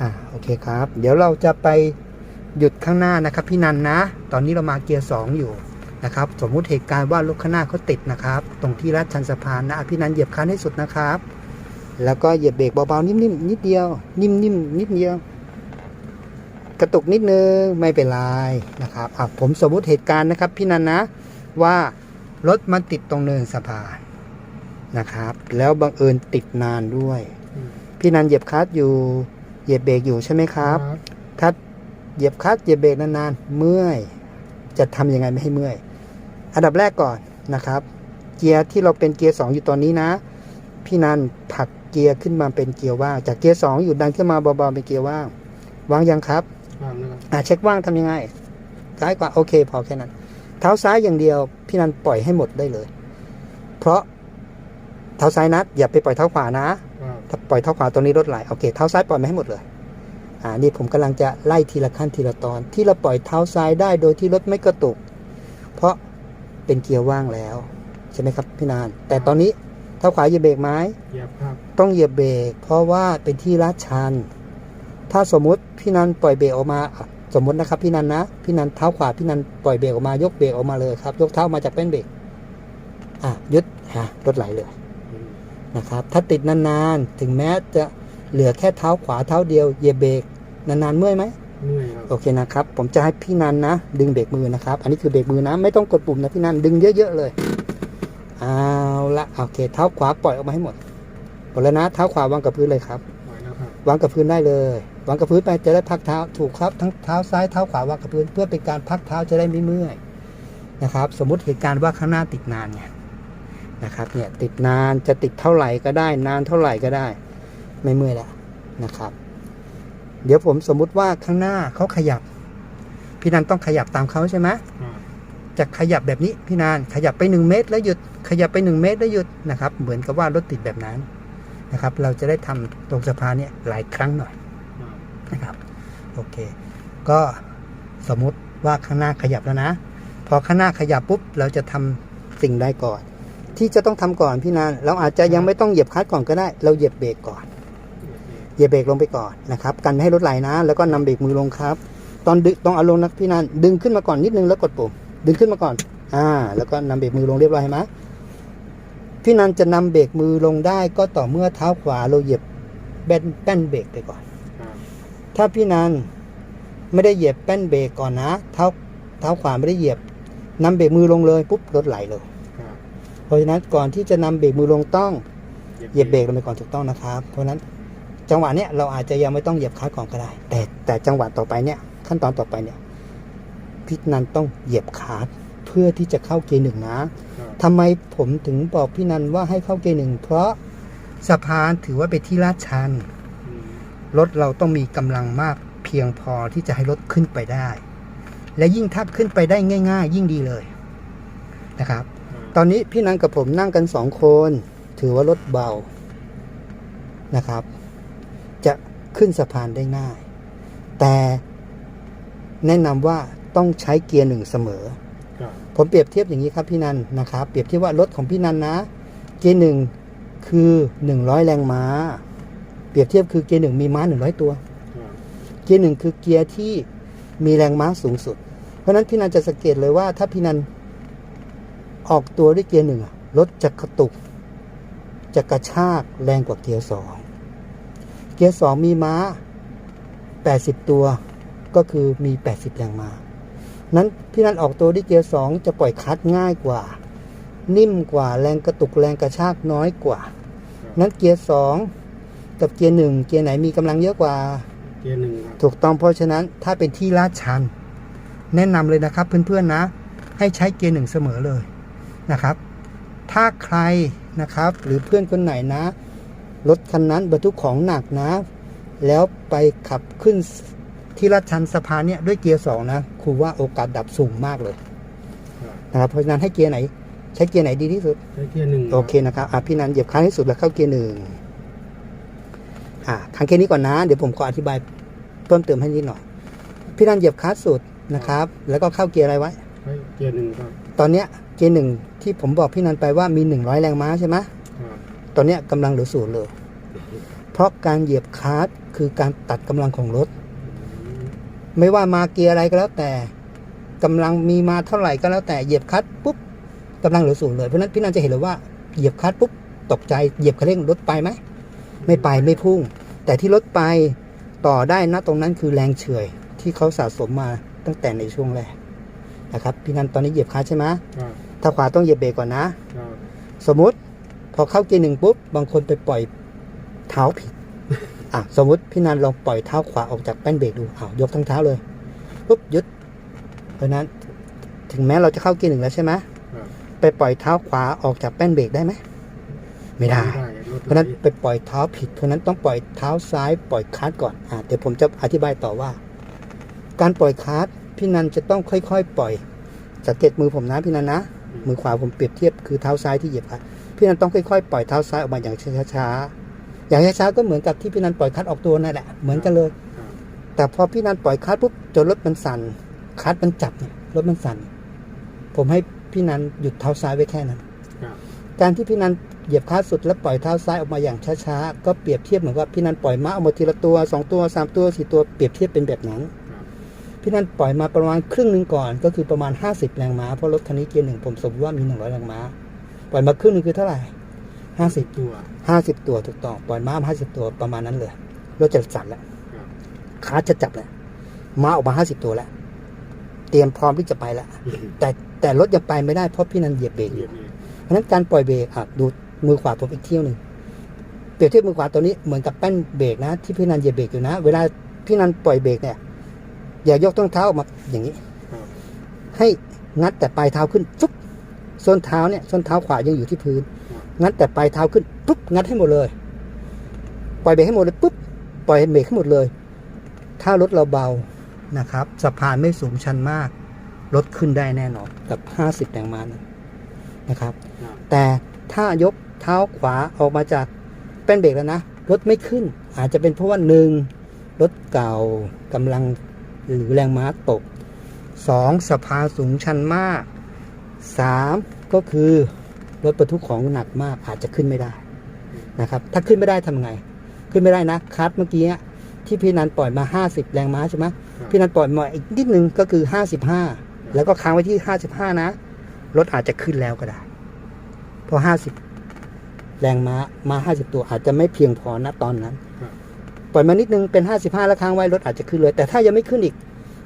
อ่าโอเคครับ เดี๋ยวเราจะไปหยุดข้างหน้านะครับ พี่นันนะ ตอนนี้เรามาเกียร์สองอยู่นะครับ สมมุติเหตุการณ์ว่ารถข้างหน้าเขาติดนะครับ ตรงที่ลาดชันสะพานนะอะพี่นันเหยียบคันให้สุดนะครับ แล้วก็เหยียบเบรกเบาๆนิ่มๆนิดเดียว นิ่มๆนิดเดียว กระตุกนิดนึงไม่เป็นไรนะครับอะผมสมมุติเหตุการณ์นะครับ พี่นันนะว่ารถมันติดตรงเนินสะพานนะครับ แล้วบังเอิญติดนานด้วย พี่นันเหยียบคลัตช์อยู่ เหยียบเบรกอยู่ใช่ไหมครับ ถ้าเหยียบคลัตช์เหยียบเบรกนานๆ เมื่อย จะทำยังไงไม่ให้เมื่อย อันดับแรกก่อนนะครับ เกียร์ที่เราเป็นเกียร์สองอยู่ตอนนี้นะ พี่นันผลักเกียร์ขึ้นมาเป็นเกียร์ว่าง จากเกียร์สองอยู่ดันขึ้นมาเบาๆเป็นเกียร์ว่างวางยังครับวางนะครับ อ่าเช็คว่างทำยังไง ซ้ายกว่าโอเค พอแค่นั้น เท้าซ้ายอย่างเดียว พี่นันปล่อยให้หมดได้เลย เพราะเท้าซ้ายนัดอย่าไปปล่อยเท้าขวานะครับถ้า ปล่อยเท้าขวาตรงนี้รถไหลโอเคเท้าซ้ายปล่อยมาให้หมดเลยอ่านี่ผมกำลังจะไล่ทีละขั้นทีละตอน ที่เราปล่อยเท้าซ้ายได้โดยที่รถไม่กระตุก เพราะเป็นเกียร์ว่างแล้วใช่ไหมครับพี่นาน แต่ตอนนี้เท้าขวาเหยียบเบรกไหมเหยียบครับต้องเหยียบเบรกเพราะว่าเป็นที่ลาดชัน ถ้าสมมุติพี่นันปล่อยเบรกออกมาอะสมมตินะครับพี่นันนะพี่นันเท้าขวาพี่นันปล่อยเบรกออกมายกเบรกออกมาเลยครับ ยกเท้ามาจากแป้นเบรกอะยึดฮะรถไหลเลยอืม นะครับ ถ้าติดนานๆ ถึงแม้จะเหลือแค่เท้าขวาเท้าเดียวเหยียบเบรกนานๆเมื่อยไหมเมื่อยครับโอเคนะครับ ผมจะให้พี่นันนะ ดึงเบรกมือนะครับ อันนี้คือเบรกมือนะ ไม่ต้องกดปุ่มนะพี่นันดึงเยอะๆเลยเอาละโอเค เท้าขวาปล่อยออกมาให้หมดหมดแล้วนะเท้าขวาวางกับพื้นเลยครับปล่อยแล้วครับ วางกับพื้นได้เลยวางกับพื้นไปจะได้พักเท้าถูกครับทั้งเท้าซ้ายเท้าขวาวางกับพื้น เพื่อเป็นการพักเท้าจะได้ไม่เมื่อยนะครับ สมมุติเหตุการณ์ว่าข้างหน้าติดนานไง นะครับเนี่ยติดนานจะติดเท่าไหร่ก็ได้ นานเท่าไหร่ก็ได้ ไม่เมื่อยแล้วนะครับ เดี๋ยวผมสมมุติว่าข้างหน้าเขาขยับ พี่นันต้องขยับตามเขาใช่ไหมครับจะขยับแบบนี้พี่นานขยับไปหนึ่งเมตร แล้วหยุดขยับไปหนึ่งเมตรแล้วหยุดนะครับ เหมือนกับว่ารถติดแบบนั้นนะครับ เราจะได้ทำตรงสะพานเนี่ยหลายครั้งหน่อยครับนะครับโอเค ก็สมมุติว่าข้างหน้าขยับแล้วนะ พอข้างหน้าขยับปุ๊บเราจะทำสิ่งใดก่อน ที่จะต้องทำก่อนพี่นานเราอาจจะยังไม่ต้องเหยียบคลัตช์ก่อนก็ได้ เราเหยียบเบรกก่อน เหยียบเบรกลงไปก่อนนะครับ กันไม่ให้รถไหลนะ แล้วก็นำเบรกมือลงครับ ตอนดึงต้องเอาลงนะพี่นันดึงขึ้นมาก่อนนิดนึงแล้วกดปุ่มดึงขึ้นมาก่อน อ่า แล้วก็นำเบรกมือลงเรียบร้อยเห็นไหมพี่นันจะนำเบรกมือลงได้ก็ต่อเมื่อเท้าขวาเราเหยียบแป้นแป้นเบรกไปก่อนครับถ้าพี่นันไม่ได้เหยียบแป้นเบรกก่อนนะ เท้าเท้าขวาไม่ได้เหยียบนำเบรกมือลงเลยปุ๊บรถไหลเลยครับ เพราะฉะนั้นก่อนที่จะนำเบรกมือลงต้องเหยียบเบรกลงไปก่อนถูกต้องนะครับ เพราะฉะนั้นจังหวะเนี้ยเราอาจจะยังไม่ต้องเหยียบคลัตช์ก่อนก็ได้ แต่แต่จังหวะต่อไปเนี่ยขั้นตอนต่อไปเนี่ยพี่นันต้องเหยียบคลัตช์เพื่อที่จะเข้าเกียร์หนึ่งนะครับทำไมผมถึงบอกพี่นันว่าให้เข้าเกียร์หนึ่งเพราะสะพานถือว่าเป็นที่ลาดชันอืมรถเราต้องมีกำลังมากเพียงพอที่จะให้รถขึ้นไปได้ และยิ่งถ้าขึ้นไปได้ง่าย ๆ ยิ่งดีเลยนะครับ ตอนนี้พี่นันกับผมนั่งกันสองคน ถือว่ารถเบานะครับ จะขึ้นสะพานได้ง่าย แต่แนะนำว่าต้องใช้เกียร์หนึ่งเสมอครับผมเปรียบเทียบอย่างนี้ครับพี่นันนะครับ เปรียบเทียบว่ารถของพี่นันนะ เกียร์หนึ่งคือหนึ่งร้อยแรงม้า เปรียบเทียบคือเกียร์หนึ่งมีม้าหนึ่งร้อยตัวครับเกียร์หนึ่งคือเกียร์ที่มีแรงม้าสูงสุด เพราะฉะนั้นพี่นันจะสังเกตเลยว่าถ้าพี่นัน ออกตัวด้วยเกียร์หนึ่งอะรถจะกระตุก จะกระชากแรงกว่าเกียร์สองเกียร์สองมีม้า 80 ตัวก็คือมี 80 แรงม้านั้นพี่นันออกตัวด้วยเกียร์สองจะปล่อยคลัตช์ง่ายกว่า นิ่มกว่าแรงกระตุกแรงกระชากน้อยกว่า นั้นเกียร์สองกับเกียร์หนึ่งเกียร์ไหนมีกำลังเยอะกว่าเกียร์หนึ่งครับถูกต้องเพราะฉะนั้นถ้าเป็นที่ลาดชัน แนะนำเลยนะครับเพื่อนๆนะ ให้ใช้เกียร์หนึ่งเสมอเลย นะครับ ถ้าใครนะครับหรือเพื่อนคนไหนนะ รถคันนั้นบรรทุกของหนักนะ แล้วไปขับขึ้นที่ลาดชันสะพานเนี่ยด้วยเกียร์สองนะครูว่าโอกาสดับสูงมากเลยครับนะครับเพราะฉะนั้นให้เกียร์ไหน ใช้เกียร์ไหนดีที่สุดใช้เกียร์หนึ่งโอเคนะครับอะพี่นันเหยียบครั้งที่สุดแล้วเข้าเกียร์หนึ่งอะครั้งแค่นี้ก่อนนะ เดี๋ยวผมขออธิบายเพิ่มเติมให้นิดหน่อยพี่นันเหยียบคลัตช์สุดนะครับ แล้วก็เข้าเกียร์อะไรไว้ใช้เกียร์หนึ่งครับตอนเนี้ย เกียร์หนึ่งที่ผมบอกพี่นันไปว่ามี100แรงม้าใช่ไหมครับตอนเนี้ยกำลังเหลือศูนย์เลยคเพราะการเหยียบคลัตช์คือการตัดกำลังของรถอืมไม่ว่ามาเกียร์อะไรก็แล้วแต่กำลังมีมาเท่าไหร่ก็แล้วแต่เหยียบคลัตช์ปุ๊บกำลังเหลือศูนย์เลยเพราะฉะนั้นพี่นันจะเห็นเลยว่าเหยียบคลัตช์ปุ๊บตกใจเหยียบคันเร่งรถไปไหมไม่ไปไม่พุ่ง แต่ที่รถไปต่อได้นะตรงนั้นคือแรงเฉื่อยที่เขาสะสมมาตั้งแต่ในช่วงแรกนะครับ พี่นันตอนนี้เหยียบคลัตช์ใช่ไหมครับ ถ้าขวาต้องเหยียบเบรกก่อนนะ ครับสมมุติพอเข้าเกียร์หนึ่งปุ๊บบางคนไปปล่อยเท้าผิด อะสมมุติพี่นันลองปล่อยเท้าขวาออกจากแป้นเบรกดูอ้าวยกทั้งเท้าเลยปุ๊บยึดเพราะฉะนั้น ถึงแม้เราจะเข้าเกียร์หนึ่งแล้วใช่ไหมครับไปปล่อยเท้าขวาออกจากแป้นเบรกได้ไหมไม่ได้ รถเพราะฉะนั้นไปปล่อยเท้าผิด เพราะฉะนั้นต้องปล่อยเท้าซ้ายปล่อยคลัตช์ก่อนอะเดี๋ยวผมจะอธิบายต่อว่า การปล่อยคลัตช์พี่นันจะต้องค่อยๆ ปล่อยสังเกตมือผมนะพี่นันนะ มือขวาผมเปรียบเทียบคือเท้าซ้ายที่เหยียบคลัตช์พี่นันต้องค่อยๆปล่อยเท้าซ้ายออกมาอย่างช้าๆอย่างช้าๆก็เหมือนกับที่พี่นันปล่อยคลัตช์ออกตัวนั่นแหละเหมือนกันเลย แต่พอพี่นันปล่อยคลัตช์ปุ๊บจนรถมันสั่นคลัตช์มันจับเนี่ยรถมันสั่นผมให้พี่นันหยุดเท้าซ้ายไว้แค่นั้นการที่พี่นันเหยียบคลัตช์สุดแล้วปล่อยเท้าซ้ายออกมาอย่างช้าๆก็เปรียบเทียบเหมือนว่าพี่นันปล่อยม้าออกมาทีละตัวสองตัวสามตัวสี่ตัวเปรียบเทียบเป็นแบบนั้น พี่นันปล่อยมาประมาณครึ่งหนึ่งก่อน ก็คือประมาณ 50 แรงม้าเพราะรถคันนี้เกียร์หนึ่งผมสมมติว่ามี 100 แรงม้า ปล่อยมาครึ่งหนึงคือเท่าไหร่50 ตัว 50 ตัวถูกต้องปล่อยม้ามา50 ตัวประมาณนั้นเลยรถจะสั่นแล้วครับคาร์ทจะจับแล้วม้าออกมา 50 ตัวแล้วเตรียมพร้อมที่จะไปแล้วแต่แต่รถยังไปไม่ได้เพราะพี่นันเหยียบเบรกอเหยียยู่บเองเพราะฉะนั้นการปล่อยเบรกอะดูมือขวาผมอีกเที่ยวหนึ่งเปรียบเทียบมือขวาตัวนี้เหมือนกับแป้นเบรกนะ ที่พี่นันเหยียบเบรกอยู่นะ เวลาพี่นันปล่อยเบรกเนี่ย อย่ายกต้นเท้าออกมาอย่างนี้ครับให้งัดแต่ปลายเท้าขึ้นฟุ๊บส้นเท้าเนี่ยส้นเท้าขวายังอยู่ที่พื้น งัดแต่ปลายเท้าขึ้นปุ๊บงัดให้หมดเลย ปล่อยเบรกให้หมดเลยปุ๊บปล่อยเบรกให้หมดเลย ถ้ารถเราเบานะครับสะพานไม่สูงชันมากรถขึ้นได้แน่นอนกับ 50แรงม้านะนะครับครับ แต่ถ้ายกเท้าขวาออกมาจากแป้นเบรกแล้วนะรถไม่ขึ้น อาจจะเป็นเพราะว่าหนึ่งรถเก่ากำลัง หรือแรงม้าตกสองสะพานสูงชันมากสามก็คือรถบรรทุกของหนักมากอาจจะขึ้นไม่ได้นะครับ ถ้าขึ้นไม่ได้ทำไง ขึ้นไม่ได้นะคัดเมื่อกี้ที่พี่นันปล่อยมา 50 แรงม้าใช่ไหมครับพี่นันปล่อยมาอีกนิดนึงก็คือ 55 แล้วก็ค้างไว้ที่ 55 นะ รถอาจจะขึ้นแล้วก็ได้ เพราะ 50 แรงม้ามา 50 ตัวอาจจะไม่เพียงพอนะตอนนั้นครับป ล่อยมานิดนึงเป็น 55 แล้วค้างไว้รถอาจจะขึ้นเลย แต่ถ้ายังไม่ขึ้นอีก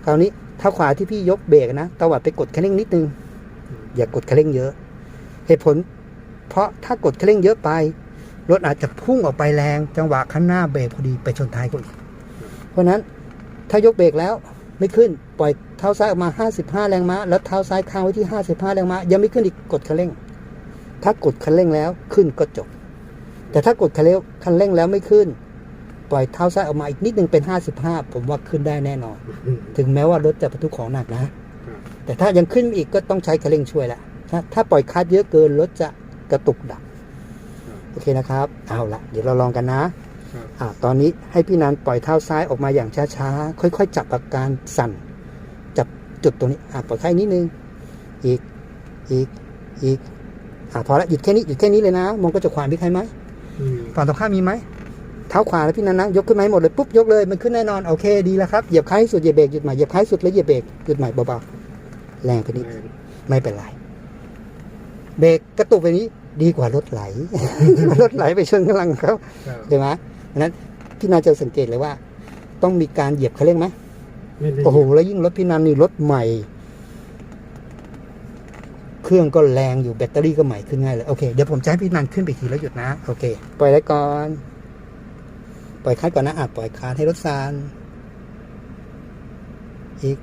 คราวนี้ถ้าขวาที่พี่ยกเบรกนะตวัดไปกดคันเร่งนิดนึง อย่ากดคันเร่งเยอะ เหตุผล เพราะถ้ากดคันเร่งเยอะไป รถอาจจะพุ่งออกไปแรง จังหวะข้างหน้าเบรกพอดีไปชนท้ายคนอีกเพราะนั้นถ้ายกเบรกแล้วไม่ขึ้นปล่อยเท้าซ้ายออกมา 55 แรงม้า แล้วเท้าซ้ายค้างไว้ที่ 55 แรงม้า ยังไม่ขึ้นอีกกดคันเร่ง ถ้ากดคันเร่งแล้วขึ้นก็จบ แต่ถ้ากดคันเร่งคันเร่งแล้วไม่ขึ้น ปล่อยเท้าซ้ายออกมาอีกนิดนึงเป็น 55 ผมว่าขึ้นได้แน่นอนอืมถึงแม้ว่ารถจะบรรทุกของหนักนะครับแต่ถ้ายังขึ้นอีกก็ต้องใช้คันเร่งช่วยละถ้าถ้าปล่อยคลัดเยอะเกินรถจะกระตุกดับ โอเคนะครับ เอาละเดี๋ยวเราลองกันนะครับอ่าตอนนี้ให้พี่นันปล่อยเท้าซ้ายออกมาอย่างช้าๆ ค่อยๆ จับอาการสั่น จับจุดตรงนี้อ่าปล่อยแค่นิดนึง อีก อีก อีกอ่าพอละหยุดแค่นี้หยุดแค่นี้เลยนะมองก็จะขวามีใครไหมอืมฝั่งตรงข้ามมีไหม เท้าขวาแล้วพี่นันนะยกขึ้นมาให้หมดเลยปุ๊บยกเลยมันขึ้นแน่นอนโอเคดีแล้วครับเหยียบค้างให้สุดเหยียบเบรกหยุดใหม่เหยียบค้างให้สุดแล้วเหยียบเบรกหยุดใหม่เบาๆแรงไปนิดแรงไม่เป็นไรเบรกกระตุกไปนี้ดีกว่ารถไหลรถไหลไปชนกำลังเขาครับใช่ไหมดังนั้นพี่นาจะสังเกตเลยว่า ต้องมีการเหยียบเขาเร่งไหมไม่ได้โอ้โหแล้วยิ่งรถพี่นันนี่รถใหม่ เครื่องก็แรงอยู่แบตเตอรี่ก็ใหม่ขึ้นง่ายเลยโอเคเดี๋ยวผมจะให้พี่นันขึ้นไปอีกทีแล้วหยุดนะโอเคปล่อยไว้ก่อน ปล่อยคัดก่อนนะอะปล่อยคลัดให้รถซานอีก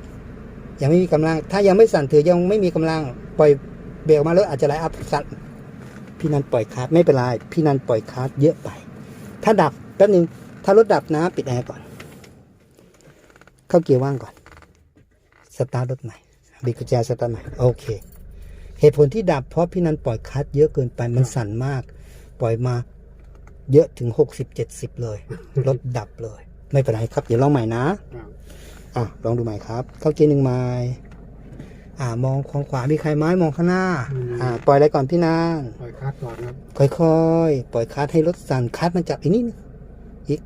ยังไม่มีกำลัง ถ้ายังไม่สั่นถือยังไม่มีกำลัง ปล่อยเบรกออกมาแล้วอาจจะไหลอัพสั่นพี่นันปล่อยคัดไม่เป็นไรพี่นันปล่อยคัดเยอะไป ถ้าดับแป๊บนึงถ้ารถดับนะปิดแอร์ก่อน เข้าเกียร์ว่างก่อน สตาร์ทรถใหม่บิดกุญแจสตาร์ทใหม่โอเค เหตุผลที่ดับเพราะพี่นันปล่อยคัดเยอะเกินไปมันสั่นมาก ปล่อยมา เยอะถึงหกสิบเจ็ดสิบเลย รถดับเลย ไม่เป็นไรครับ เดี๋ยวลองใหม่นะครับอะลองดูใหม่ครับ เข้าเกียร์หนึ่งไม้อ่ามองของขวามีใครไหมมองข้างหน้า อ่า ปล่อยอะไรก่อนพี่นานปล่อยคลัดก่อนครับ ค่อยๆ ปล่อยคลัดให้รถสั่นคลัดมันจับอีกนิดนึงอีก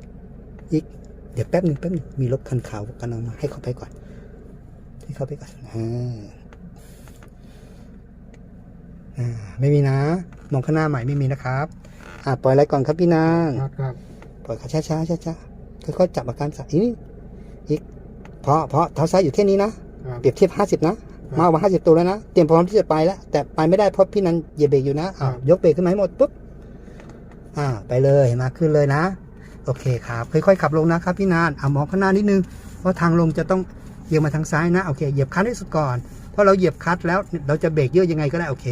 อีก เดี๋ยวแป๊บหนึ่งแป๊บหนึ่งมีรถคันขาวกันเอามาให้เขาไปก่อน ให้เขาไปก่อน อ่า อ่า ไม่มีนะ มองข้างหน้าใหม่ไม่มีนะครับ อ่าปล่อยอะไรก่อนครับพี่นางครับครับปล่อยเขาช้าช้าช้าช้าๆค่อยๆจับอาการสั่นอีกนิดอีกเพราะเพราะเท้าซ้ายอยู่แค่นี้นะครับเปรียบเทียบห้าสิบนะมากกว่าห้าสิบตัวแล้วนะ เตรียมพร้อมที่จะไปแล้ว แต่ไปไม่ได้เพราะพี่นันเหยียบเบรกอยู่นะอ้าวครับยกเบรกขึ้นมาให้หมดปุ๊บอ่า ไปเลยมาขึ้นเลยนะ โอเคครับค่อยๆขับลงนะครับพี่นานอ่ามองข้างหน้านิดนึงเพราะทางลงจะต้องเอียงมาทางซ้ายนะโอเคเหยียบคลัตช์ให้สุดก่อนเพราะเราเหยียบคลัตช์แล้ว เราจะเบรกเยอะยังไงก็ได้โอเค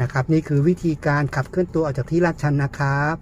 นะครับ นี่คือวิธีการขับเคลื่อนตัวออกจากที่ลาดชันนะครับ